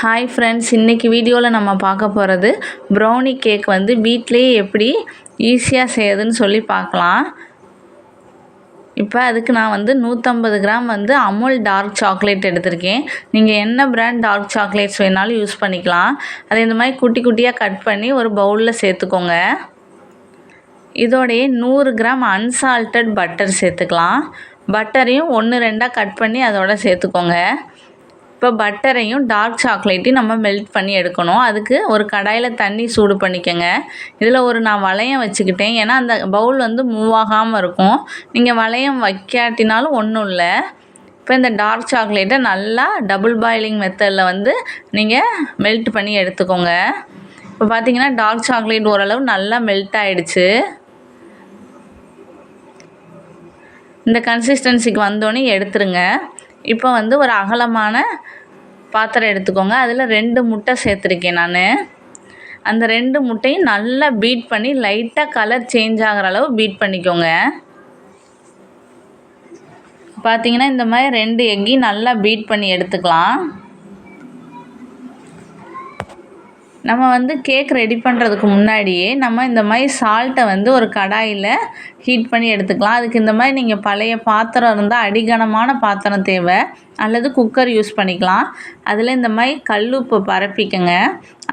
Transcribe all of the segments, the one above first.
Hi friends இன்றைக்கி வீடியோவில் நம்ம பார்க்க போகிறது ப்ரௌனி கேக் வந்து வீட்டிலேயே எப்படி ஈஸியாக செய்யுதுன்னு சொல்லி பார்க்கலாம். இப்போ அதுக்கு நான் வந்து நூற்றம்பது கிராம் வந்து அமுல் டார்க் சாக்லேட் எடுத்திருக்கேன். நீங்கள் என்ன பிராண்ட் டார்க் சாக்லேட்ஸ் வேணாலும் யூஸ் பண்ணிக்கலாம். அதை இந்த மாதிரி குட்டி குட்டியாக கட் பண்ணி ஒரு பவுலில் சேர்த்துக்கோங்க. இதோடைய நூறு கிராம் அன்சால்ட்டட் பட்டர் சேர்த்துக்கலாம். பட்டரையும் ஒன்று ரெண்டாக கட் பண்ணி அதோட சேர்த்துக்கோங்க. இப்போ பட்டரையும் டார்க் சாக்லேட்டையும் நம்ம மெல்ட் பண்ணி எடுக்கணும். அதுக்கு ஒரு கடாயில் தண்ணி சூடு பண்ணிக்கோங்க. இதில் ஒரு நான் வளையம் வச்சுக்கிட்டேன். ஏன்னா அந்த பவுல் வந்து மூவ் ஆகாமல் இருக்கும். நீங்கள் வளையம் வைக்காட்டினாலும் ஒன்றும் இல்லை. இப்போ இந்த டார்க் சாக்லேட்டை நல்லா டபுள் பாயிலிங் மெத்தடில் வந்து நீங்கள் மெல்ட் பண்ணி எடுத்துக்கோங்க. இப்போ பார்த்தீங்கன்னா டார்க் சாக்லேட் ஓரளவு நல்லா மெல்ட் ஆகிடுச்சு இந்த கன்சிஸ்டன்சிக்கு வந்தோடனே எடுத்துருங்க. இப்போ வந்து ஒரு அகலமான பாத்திரம் எடுத்துக்கோங்க. அதில் ரெண்டு முட்டை சேர்த்துருக்கேன் நான். அந்த ரெண்டு முட்டையும் நல்லா பீட் பண்ணி லைட்டாக கலர் சேஞ்ச் ஆகிற அளவு பீட் பண்ணிக்கோங்க. பார்த்தீங்கன்னா இந்த மாதிரி ரெண்டு எக்கையும் நல்லா பீட் பண்ணி எடுத்துக்கலாம். நம்ம வந்து கேக் ரெடி பண்ணுறதுக்கு முன்னாடியே நம்ம இந்த மாதிரி சால்ட்டை வந்து ஒரு கடாயில் ஹீட் பண்ணி எடுத்துக்கலாம். அதுக்கு இந்த மாதிரி நீங்கள் பழைய பாத்திரம் இருந்தால் அடிகனமான பாத்திரம் தேவை. அல்லது குக்கர் யூஸ் பண்ணிக்கலாம். அதில் இந்த மாதிரி கல்லுப்பு பரப்பிக்கங்க.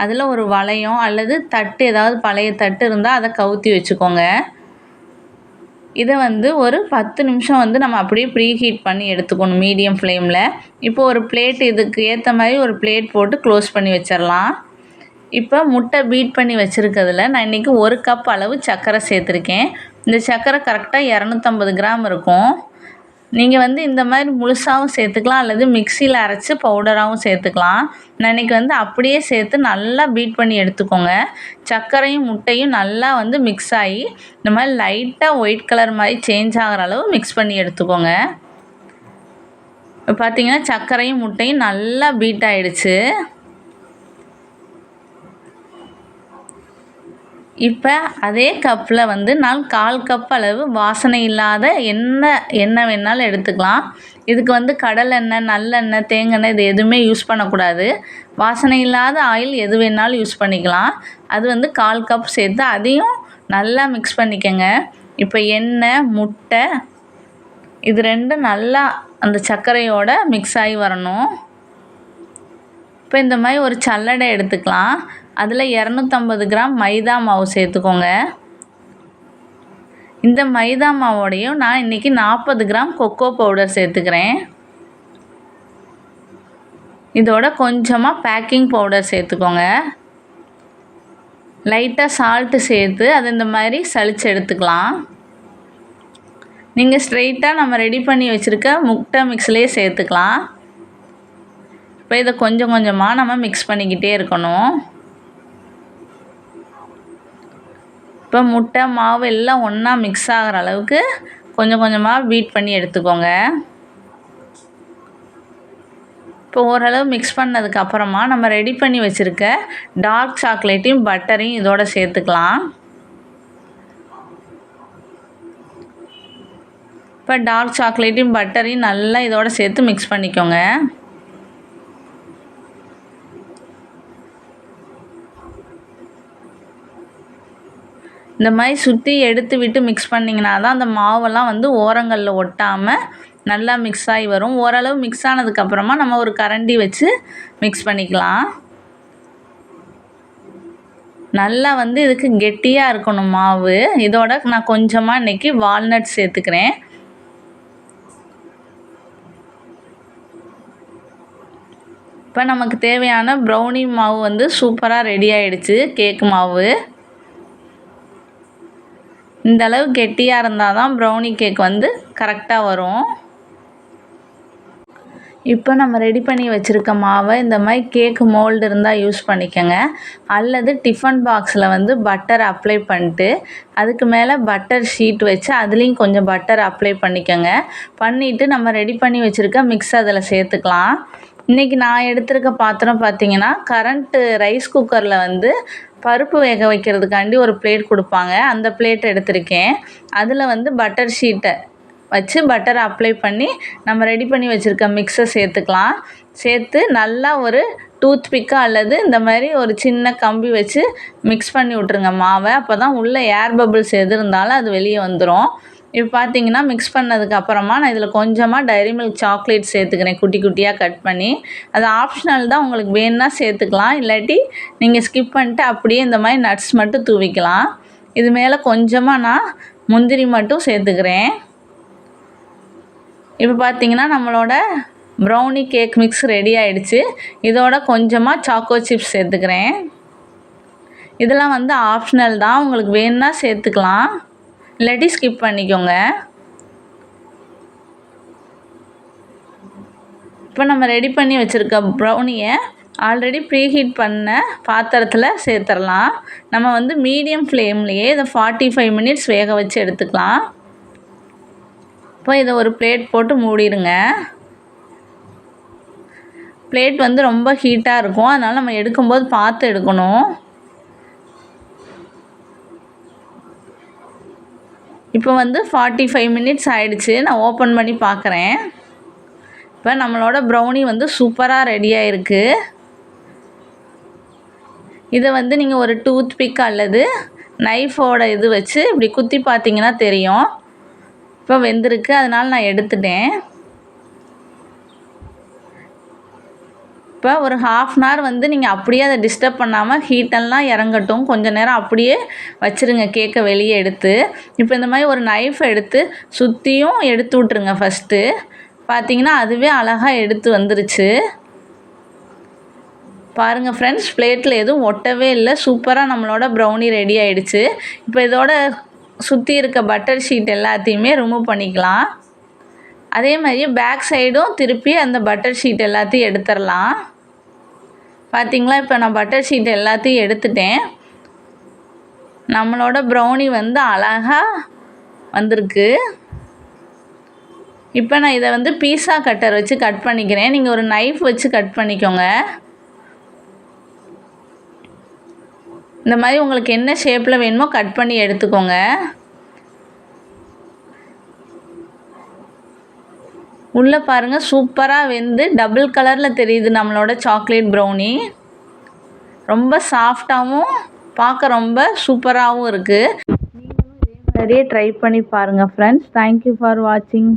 அதில் ஒரு வளையம் அல்லது தட்டு ஏதாவது பழைய தட்டு இருந்தால் அதை கவுத்தி வச்சுக்கோங்க. இதை வந்து ஒரு பத்து நிமிஷம் வந்து நம்ம அப்படியே ப்ரீ ஹீட் பண்ணி எடுத்துக்கணும் மீடியம் ஃப்ளேமில் இப்போ ஒரு பிளேட் இதுக்கு ஏற்ற மாதிரி ஒரு பிளேட் போட்டு க்ளோஸ் பண்ணி வச்சிடலாம். இப்போ முட்டை பீட் பண்ணி வச்சுருக்கிறதுல நான் இன்றைக்கி ஒரு கப் அளவு சர்க்கரை சேர்த்துருக்கேன். இந்த சர்க்கரை கரெக்டாக இரநூத்தம்பது கிராம் இருக்கும். நீங்கள் வந்து இந்த மாதிரி முழுசாகவும் சேர்த்துக்கலாம் அல்லது மிக்சியில் அரைச்சி பவுடராகவும் சேர்த்துக்கலாம். நான் இன்றைக்கி வந்து அப்படியே சேர்த்து நல்லா பீட் பண்ணி எடுத்துக்கோங்க. சர்க்கரையும் முட்டையும் நல்லா வந்து மிக்ஸ் ஆகி இந்த மாதிரி லைட்டாக ஒயிட் கலர் மாதிரி சேஞ்ச் ஆகிற அளவு மிக்ஸ் பண்ணி எடுத்துக்கோங்க. இப்போ பார்த்தீங்கன்னா சர்க்கரையும் முட்டையும் நல்லா பீட் ஆகிடுச்சு இப்போ அதே கப்பில் வந்து நான் கால் கப் அளவு வாசனை இல்லாத எண்ணெய் எண்ணெய் வேணாலும் எடுத்துக்கலாம். இதுக்கு வந்து கடலெண்ணெய் நல்லெண்ணெய் தேங்காய் இது எதுவுமே யூஸ் பண்ணக்கூடாது. வாசனை இல்லாத ஆயில் எது வேணாலும் யூஸ் பண்ணிக்கலாம். அது வந்து கால் கப் சேர்த்து அதையும் நல்லா மிக்ஸ் பண்ணிக்கோங்க. இப்போ எண்ணெய் முட்டை இது ரெண்டும் நல்லா அந்த சர்க்கரையோட மிக்ஸ் ஆகி வரணும். இப்போ இந்த மாதிரி ஒரு சல்லடை எடுத்துக்கலாம். அதில் இரநூத்தம்பது கிராம் மைதா மாவு சேர்த்துக்கோங்க. இந்த மைதா மாவோடையும் நான் இன்றைக்கி நாற்பது கிராம் கொக்கோ பவுடர் சேர்த்துக்கிறேன். இதோட கொஞ்சமாக பேக்கிங் பவுடர் சேர்த்துக்கோங்க. லைட்டாக சால்ட்டு சேர்த்து அது இந்த மாதிரி சளிச்சு எடுத்துக்கலாம். நீங்கள் ஸ்ட்ரெயிட்டாக நம்ம ரெடி பண்ணி வச்சுருக்க முட்டை மிக்ஸ்லேயே சேர்த்துக்கலாம். இப்போ இதை கொஞ்சம் கொஞ்சமாக நம்ம மிக்ஸ் பண்ணிக்கிட்டே இருக்கணும். இப்போ முட்டை மாவு எல்லாம் ஒன்றா மிக்ஸ் ஆகிற அளவுக்கு கொஞ்சம் கொஞ்சமாக பீட் பண்ணி எடுத்துக்கோங்க. இப்போ ஓரளவு மிக்ஸ் பண்ணதுக்கப்புறமா நம்ம ரெடி பண்ணி வச்சுருக்க டார்க் சாக்லேட்டையும் பட்டரையும் இதோட சேர்த்துக்கலாம். இப்போ டார்க் சாக்லேட்டையும் பட்டரையும் நல்லா இதோட சேர்த்து மிக்ஸ் பண்ணிக்கோங்க. இந்த மாதிரி சுற்றி எடுத்து விட்டு மிக்ஸ் பண்ணிங்கன்னா தான் அந்த மாவெல்லாம் வந்து ஓரங்களில் ஒட்டாமல் நல்லா மிக்ஸ் ஆகி வரும். ஓரளவு மிக்ஸ் ஆனதுக்கப்புறமா நம்ம ஒரு கரண்டி வச்சு மிக்ஸ் பண்ணிக்கலாம். நல்லா வந்து இதுக்கு கெட்டியாக இருக்கணும் மாவு. இதோட நான் கொஞ்சமாக இன்றைக்கி வால்நட் சேர்த்துக்கிறேன். இப்போ நமக்கு தேவையான ப்ரௌனி மாவு வந்து சூப்பராக ரெடி ஆகிடுச்சு கேக் மாவு. இந்த அளவு கெட்டியாக இருந்தால் தான் ப்ரௌனி கேக் வந்து கரெக்டாக வரும். இப்போ நம்ம ரெடி பண்ணி வச்சுருக்க மாவை இந்த மாதிரி கேக் மோல்டு இருந்தால் யூஸ் பண்ணிக்கோங்க. அல்லது டிஃபன் பாக்ஸில் வந்து பட்டர் அப்ளை பண்ணிட்டு அதுக்கு மேலே பட்டர் ஷீட் வச்சு அதுலேயும் கொஞ்சம் பட்டர் அப்ளை பண்ணிக்கோங்க. பண்ணிவிட்டு நம்ம ரெடி பண்ணி வச்சுருக்க மிக்ஸ் அதில் சேர்த்துக்கலாம். இன்றைக்கி நான் எடுத்திருக்க பாத்திரம் பார்த்திங்கன்னா கரண்ட்டு ரைஸ் குக்கரில் வந்து பருப்பு வேக வைக்கிறதுக்காண்டி ஒரு பிளேட் கொடுப்பாங்க. அந்த பிளேட் எடுத்திருக்கேன். அதில் வந்து பட்டர் ஷீட்டை வச்சு பட்டரை அப்ளை பண்ணி நம்ம ரெடி பண்ணி வச்சுருக்க மிக்ஸை சேர்த்துக்கலாம். சேர்த்து நல்லா ஒரு டூத் பிக்கு அல்லது இந்த மாதிரி ஒரு சின்ன கம்பி வச்சு மிக்ஸ் பண்ணி விட்ருங்க மாவை. அப்போ தான் உள்ளே ஏர் பபிள்ஸ் எது இருந்தாலும் அது வெளியே வந்துடும் இப்போ பார்த்தீங்கன்னா மிக்ஸ் பண்ணதுக்கு அப்புறமா நான் இதில் கொஞ்சமாக டைரி மில்க் சாக்லேட் சேர்த்துக்கிறேன். குட்டி குட்டியாக கட் பண்ணி. அது ஆப்ஷனல் தான். உங்களுக்கு வேணும்னா சேர்த்துக்கலாம். இல்லாட்டி நீங்கள் ஸ்கிப் பண்ணிட்டு அப்படியே இந்த மாதிரி நட்ஸ் மட்டும் தூவிக்கலாம். இது மேலே கொஞ்சமாக நான் முந்திரி மட்டும் சேர்த்துக்கிறேன். இப்போ பார்த்தீங்கன்னா நம்மளோட ப்ரௌனி கேக் மிக்ஸ் ரெடி ஆகிடுச்சு இதோட கொஞ்சமாக சாக்கோ சிப்ஸ் சேர்த்துக்கிறேன். இதெல்லாம் வந்து ஆப்ஷனல் தான். உங்களுக்கு வேணும்னா சேர்த்துக்கலாம். இல்லாட்டி ஸ்கிப் பண்ணிக்கோங்க. இப்போ நம்ம ரெடி பண்ணி வச்சுருக்க ப்ரௌனியை ஆல்ரெடி ப்ரீஹீட் பண்ண பாத்திரத்தில் சேர்த்துடலாம் நம்ம வந்து மீடியம் ஃப்ளேம்லேயே இதை ஃபார்ட்டி ஃபைவ் மினிட்ஸ் வேக வச்சு எடுத்துக்கலாம். இப்போ இதை ஒரு பிளேட் போட்டு மூடிடுங்க பிளேட் வந்து ரொம்ப ஹீட்டாக இருக்கும். அதனால் நம்ம எடுக்கும்போது பார்த்து எடுக்கணும். இப்போ வந்து ஃபார்ட்டி ஃபைவ் மினிட்ஸ் ஆகிடுச்சு நான் ஓப்பன் பண்ணி பார்க்குறேன் இப்போ நம்மளோட ப்ரௌனி வந்து சூப்பராக ரெடியாக இருக்குது இதை வந்து நீங்கள் ஒரு டூத் பிக் அல்லது நைஃபோட இது வச்சு இப்படி குத்தி பார்த்தீங்கன்னா தெரியும். இப்போ வெந்திருக்கு. அதனால் நான் எடுத்துட்டேன். இப்போ ஒரு ஹாஃப் அன் ஹவர் வந்து நீங்கள் அப்படியே அதை டிஸ்டர்ப் பண்ணாமல் ஹீட்டெல்லாம் இறங்கட்டும். கொஞ்சம் நேரம் அப்படியே வச்சுருங்க கேக்கை வெளியே எடுத்து. இப்போ இந்த மாதிரி ஒரு நைஃப் எடுத்து சுற்றியும் எடுத்து விட்ருங்க ஃபஸ்ட்டு பார்த்தீங்கன்னா அதுவே அழகாக எடுத்து வந்துருச்சு. பாருங்கள் ஃப்ரெண்ட்ஸ் பிளேட்டில் எதுவும் ஒட்டவே இல்லை. சூப்பராக நம்மளோட ப்ரௌனி ரெடி ஆகிடுச்சு இப்போ இதோட சுற்றி இருக்க பட்டர் ஷீட் எல்லாத்தையுமே ரிமூவ் பண்ணிக்கலாம். அதே மாதிரி பேக் சைடும் திருப்பி அந்த பட்டர் ஷீட் எல்லாத்தையும் எடுத்துடலாம் பார்த்திங்களா இப்போ நான் பட்டர் ஷீட் எல்லாத்தையும் எடுத்துட்டேன். நம்மளோட ப்ரௌனி வந்து அழகாக வந்திருக்கு. இப்போ நான் இதை வந்து பீஸா கட்டர் வச்சு கட் பண்ணிக்கிறேன். நீங்கள் ஒரு நைஃப் வச்சு கட் பண்ணிக்கோங்க. இந்த மாதிரி உங்களுக்கு என்ன ஷேப்பில் வேணுமோ கட் பண்ணி எடுத்துக்கோங்க. உள்ளே பாருங்கள் சூப்பராக வெந்து டபுள் கலரில் தெரியுது நம்மளோட சாக்லேட் ப்ரௌனி ரொம்ப சாஃப்டாகவும் பார்க்க ரொம்ப சூப்பராகவும் இருக்குது நீங்களும் இதே மாதிரியே ட்ரை பண்ணி பாருங்கள் ஃப்ரெண்ட்ஸ் தேங்க்யூ ஃபார் வாட்சிங்